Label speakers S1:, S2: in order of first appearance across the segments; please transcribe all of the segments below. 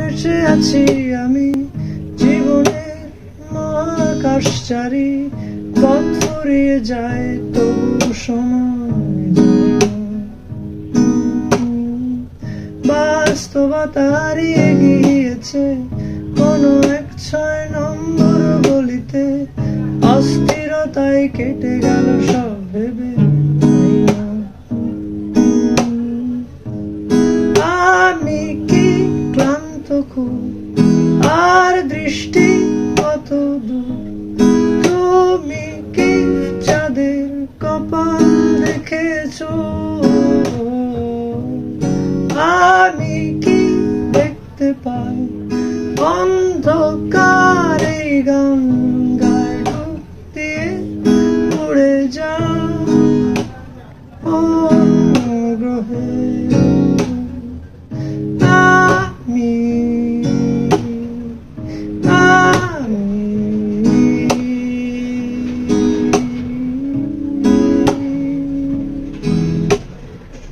S1: ভেসে আছি আমি। জীবনের মহাকাশচারী পথ ফুরিয়ে যায়, তবু সময় বাস্তবতা হারিয়ে গিয়েছে, কোনো এক ছয় নম্বর গলিতে। অস্থিরতায় কেটে গেল সব ভেবে। আমি আর দৃষ্টি কত দূর? তুমি কি চাঁদের কপাল দেখেছ? আমি কি দেখতে পাই? অন্ধকারে গান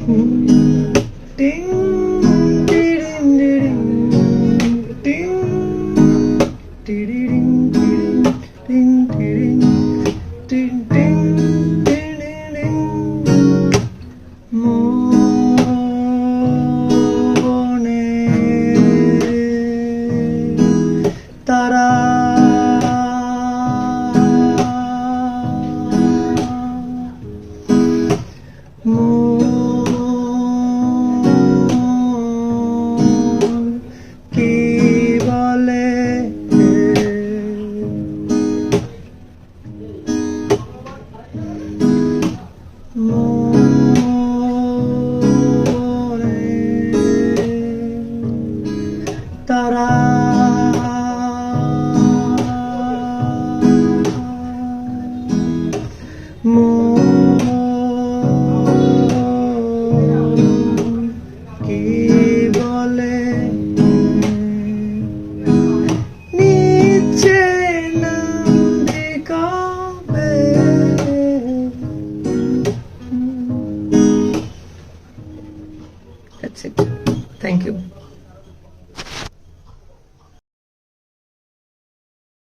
S1: ding ding ding ding Tara!